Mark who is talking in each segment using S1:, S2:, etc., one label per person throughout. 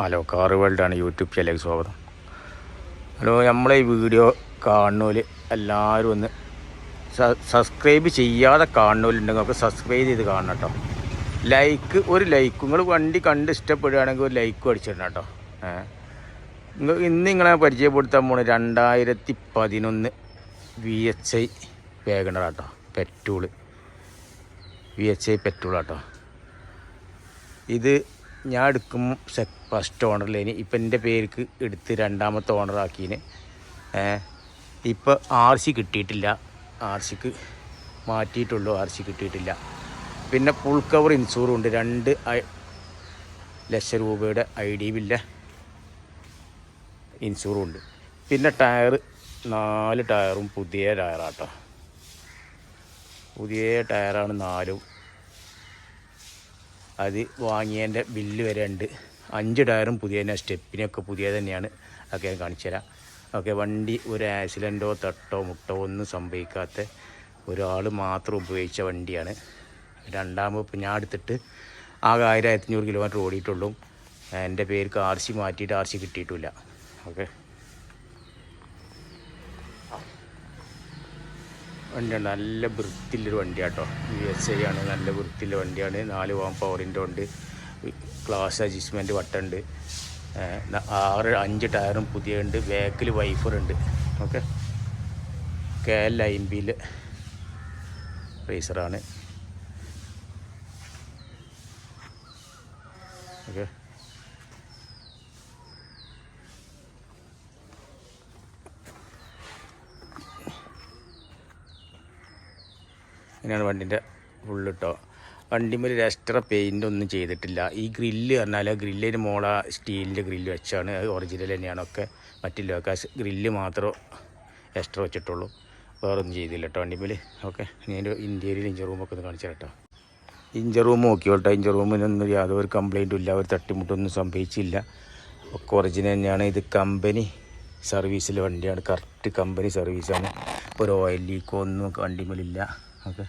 S1: Hello car വേൾഡാണ്. YouTube ചാനലിലേക്ക് സ്വാഗതം. Hello നമ്മളെ ഈ വീഡിയോ കാണുന്നവർ എല്ലാവരും ഒന്ന് സബ്സ്ക്രൈബ് ചെയ്യാതെ കാണുന്നവരുണ്ടെങ്കിൽ നമുക്ക് സബ്സ്ക്രൈബ് ചെയ്ത് കാണണം കേട്ടോ. ലൈക്ക് ഒരു ലൈക്ക് നിങ്ങൾ വണ്ടി കണ്ട് ഇഷ്ടപ്പെടുകയാണെങ്കിൽ ഒരു ലൈക്ക് അടിച്ചിടണം കേട്ടോ. നിങ്ങൾ ഇന്ന് നിങ്ങളെ പരിചയപ്പെടുത്താൻ പോണ രണ്ടായിരത്തി പതിനൊന്ന് വി എച്ച് ഐ വേഗണർ കേട്ടോ പെട്രോൾ വി എച്ച് ഐ കേട്ടോ ഇത് ഞാൻ എടുക്കും ഫസ്റ്റ് ഓണറിലേന് ഇപ്പം എന്റെ പേർക്ക് എടുത്ത് രണ്ടാമത്തെ ഓണറാക്കീന് ഇപ്പോൾ ആർ സി കിട്ടിയിട്ടില്ല. ആർ സിക്ക് മാറ്റിയിട്ടുള്ളൂ. ആർ സി കിട്ടിയിട്ടില്ല. പിന്നെ ഫുൾ കവർ ഇൻഷൂറും ഉണ്ട്. രണ്ട് ലക്ഷം രൂപയുടെ ഐ ഡി ബില്ല ഇൻഷൂറും ഉണ്ട്. പിന്നെ ടയർ നാല് ടയറും പുതിയ ടയറാട്ടോ പുതിയ ടയറാണ് നാലും. അത് വാങ്ങിയതിന്റെ ബില്ല് വരെ ഉണ്ട്. അഞ്ച് ടയറും പുതിയ തന്നെ സ്റ്റെപ്പിനൊക്കെ പുതിയ തന്നെയാണ്. അതൊക്കെ ഞാൻ കാണിച്ചു തരാം. ഓക്കെ വണ്ടി ഒരു ആക്സിഡന്റോ തട്ടോ മുട്ടോ ഒന്നും സംഭവിക്കാത്ത ഒരാൾ മാത്രം ഉപയോഗിച്ച വണ്ടിയാണ്. രണ്ടാമത് ഇപ്പം ഞാൻ എടുത്തിട്ട് ആകെ ആയിരം ആയിരത്തി അഞ്ഞൂറ് കിലോമീറ്റർ ഓടിയിട്ടുള്ളൂ. എന്റെ പേർക്ക് ആർ സി മാറ്റിയിട്ട് ആർ സി കിട്ടിയിട്ടില്ല. ഓക്കെ. വണ്ടിയാണ്. നല്ല വൃത്തിയുള്ളൊരു വണ്ടിയാട്ടോ. യു എസ് ഐ ആണ്. നല്ല വൃത്തിയുള്ള വണ്ടിയാണ്. നാല് പോകാൻ പവറിന്റെ ഉണ്ട് ക്ലാസ് അഡ്ജസ്റ്റ്മെന്റ് വട്ടുണ്ട്. ആറ് അഞ്ച് ടയറും പുതിയ ഉണ്ട്. ബാക്കിൽ വൈഫറുണ്ട് ഓക്കെ കെ എൽ അയിമ്പിയിൽ റേസറാണ് ഓക്കെ? ഇങ്ങനെയാണ് വണ്ടിന്റെ ഫുള്ള് കേട്ടോ വണ്ടിമേൽ ഒരു എക്സ്ട്രാ പെയിന്റ് ഒന്നും ചെയ്തിട്ടില്ല. ഈ ഗ്രില്ല് പറഞ്ഞാൽ ഗ്രില്ലിന് മോള സ്റ്റീലിന്റെ ഗ്രില്ല് വെച്ചാണ്. അത് ഒറിജിനൽ തന്നെയാണ്. ഒക്കെ മറ്റില്ല ഒക്കെ ഗ്രില്ല് മാത്രം എക്സ്ട്രാ വെച്ചിട്ടുള്ളൂ. വേറെ ഒന്നും ചെയ്തില്ല കേട്ടോ വണ്ടിമേൽ ഓക്കെ ഞാൻ ഇന്റീരിയൽ ഇഞ്ചർ റൂമൊക്കെ ഒന്ന് കാണിച്ചു കേട്ടോ ഇഞ്ചർ റൂം നോക്കി കേട്ടോ ഇഞ്ചർ റൂമിനൊന്നും യാതൊരു കംപ്ലൈന്റും ഇല്ല. ഒരു തട്ടിമുട്ടൊന്നും സംഭവിച്ചില്ല. ഒക്കെ ഒറിജിനൽ തന്നെയാണ്. ഇത് കമ്പനി സർവീസിലെ വണ്ടിയാണ്. കറക്റ്റ് കമ്പനി സർവീസാണ് ഒരു ഓയിൽ ലീക്കോ ഒന്നും വണ്ടിമേലില്ല. ഓക്കെ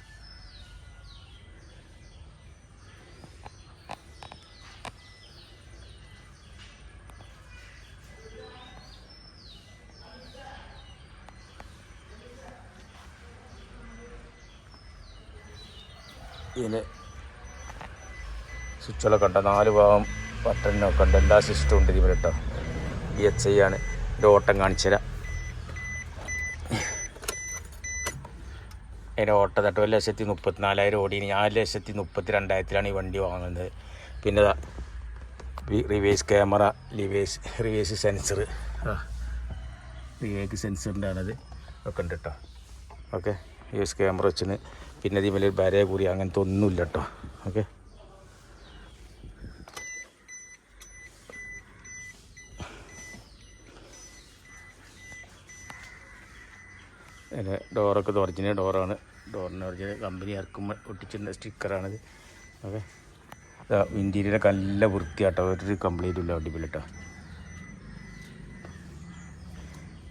S1: സ്വിച്ചുകളൊക്കെ ഉണ്ട്. നാല് ഭാഗം ബട്ടണിനൊക്കെ ഉണ്ട്. എല്ലാ സിസ്റ്റവും ഉണ്ട് ഇതിൽ കേട്ടോ. ഈ എച്ച് ഐ ആണ്. ഇതിന്റെ ഓട്ടം കാണിച്ചു തരാം അതിന്റെ ഓട്ടം തട്ട് ഒരു ലക്ഷത്തി മുപ്പത്തിനാലായിരം ഓടി ഞാൻ ഒരു ലക്ഷത്തി മുപ്പത്തി രണ്ടായിരത്തിലാണ് ഈ വണ്ടി വാങ്ങുന്നത്. പിന്നെ റിവേഴ്സ് ക്യാമറ ലിവേഴ്സ് റിവേഴ്സ് സെൻസർ റിവേഴ്സ് സെൻസറിന്റെ ആണത് ഒക്കെ ഉണ്ട് കേട്ടോ ഓക്കെ റിവേഴ്സ് ക്യാമറ വെച്ചിന്. പിന്നെ ഇതിൽ ഒരു ബരയെ കൂടി അങ്ങനത്തെ ഒന്നുമില്ല കേട്ടോ ഓക്കെ. അതിന്റെ ഡോറൊക്കെ ഇത് ഒറിജിനൽ ഡോറാണ്. ഡോറിന് ഒറിജിനൽ കമ്പനി ഇറക്കുമ്പോൾ ഒട്ടിച്ചിരുന്ന സ്റ്റിക്കറാണിത്. ഓക്കെ. ഇന്റീരിയലൊക്കെ നല്ല വൃത്തിയാട്ടോ. ഒരു കംപ്ലീറ്റ് ഇല്ല അടിപൊളി കേട്ടോ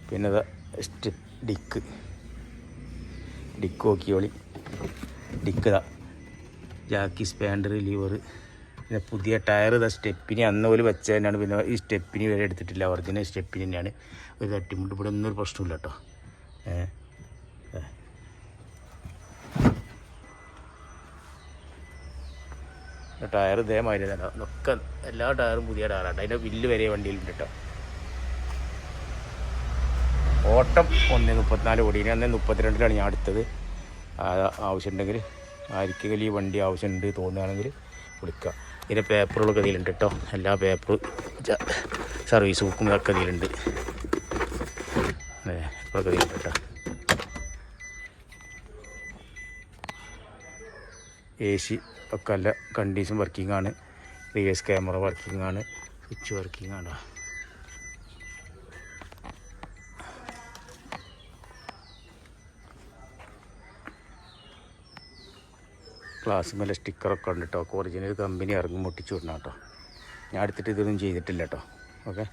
S1: പിന്നെ അതാ സ്റ്റ് ഡിക്ക്. ഡിക്ക് നോക്കിയോളി ഡിക്ക് ഇതാ. ജാക്കി സ്പാൻഡർ ലിവർ പിന്നെ പുതിയ ടയർ ഇതാ സ്റ്റെപ്പിനി അന്ന് പോലെ വെച്ച തന്നെയാണ് പിന്നെ ഈ സ്റ്റെപ്പിനി വരെ എടുത്തിട്ടില്ല. ഒറിജിനൽ സ്റ്റെപ്പിനി തന്നെയാണ്. ഒരു തട്ടിമുട്ട്. ഇവിടെ ഒന്നും ഒരു പ്രശ്നമില്ല കേട്ടോ ഏഹ് ടയർ ഇതേമാതിരി തന്നെ. ഒക്കെ എല്ലാ ടയറും പുതിയ ടയറാണ്. അതിന്റെ ബില്ല് വരെ വണ്ടിയിലുണ്ട് കേട്ടോ ഓട്ടം ഒന്ന് മുപ്പത്തിനാല് കോടി. ഇനി അന്ന് മുപ്പത്തിരണ്ടിലാണ് ഞാൻ അടുത്തത്. ആവശ്യമുണ്ടെങ്കിൽ ആർക്കെങ്കിലും ഈ വണ്ടി ആവശ്യമുണ്ട് തോന്നുകയാണെങ്കിൽ വിളിക്കുക ഇതിന്റെ പേപ്പറുകളൊക്കെ ഇതിലുണ്ട് കേട്ടോ എല്ലാ പേപ്പറും സർവീസ് ബുക്കും ഇതൊക്കെ ഇതിലുണ്ട്. അതെ ഇപ്പോഴൊക്കെ ഇതിലുണ്ട് കേട്ടോ എ സി ഒക്കെ നല്ല കണ്ടീഷൻ വർക്കിംഗ് ആണ്. റിവേഴ്സ് ക്യാമറ വർക്കിംഗ് ആണ്. സ്വിച്ച് വർക്കിംഗ് ആണ്. ഗ്ലാസ് മേലെ സ്റ്റിക്കറൊക്കെ ഉണ്ട് കേട്ടോ ഒറിജിനൽ കമ്പനി ഇറങ്ങി മുട്ടിച്ചു വിടണം കേട്ടോ. ഞാൻ എടുത്തിട്ട് ഇതൊന്നും ചെയ്തിട്ടില്ല കേട്ടോ. ഓക്കെ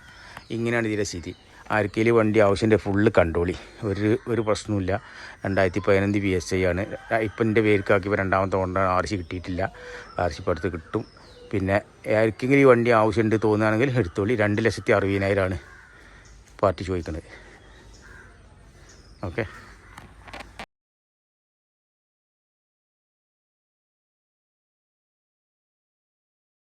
S1: ഇങ്ങനെയാണ് ഇതിന്റെ സ്ഥിതി. ആർക്കെങ്കിലും വണ്ടി ആവശ്യന്റെ ഫുള്ള് കണ്ടോളി. ഒരു ഒരു പ്രശ്നമില്ല രണ്ടായിരത്തി പതിനഞ്ച് ബി എസ് ഐ ആണ് ഇപ്പം എന്റെ പേർക്കാക്കിയപ്പോൾ രണ്ടാമത്തെ കൊണ്ടാണ് ആർ സി കിട്ടിയിട്ടില്ല. ആർ സി ഇപ്പോൾ അടുത്ത് കിട്ടും. പിന്നെ ആർക്കെങ്കിലും ഈ വണ്ടി ആവശ്യമുണ്ട് തോന്നുകയാണെങ്കിൽ എടുത്തോളി. രണ്ട് ലക്ഷത്തി അറുപതിനായിരമാണ് പാർട്ടി ചോദിക്കുന്നത് ഓക്കെ?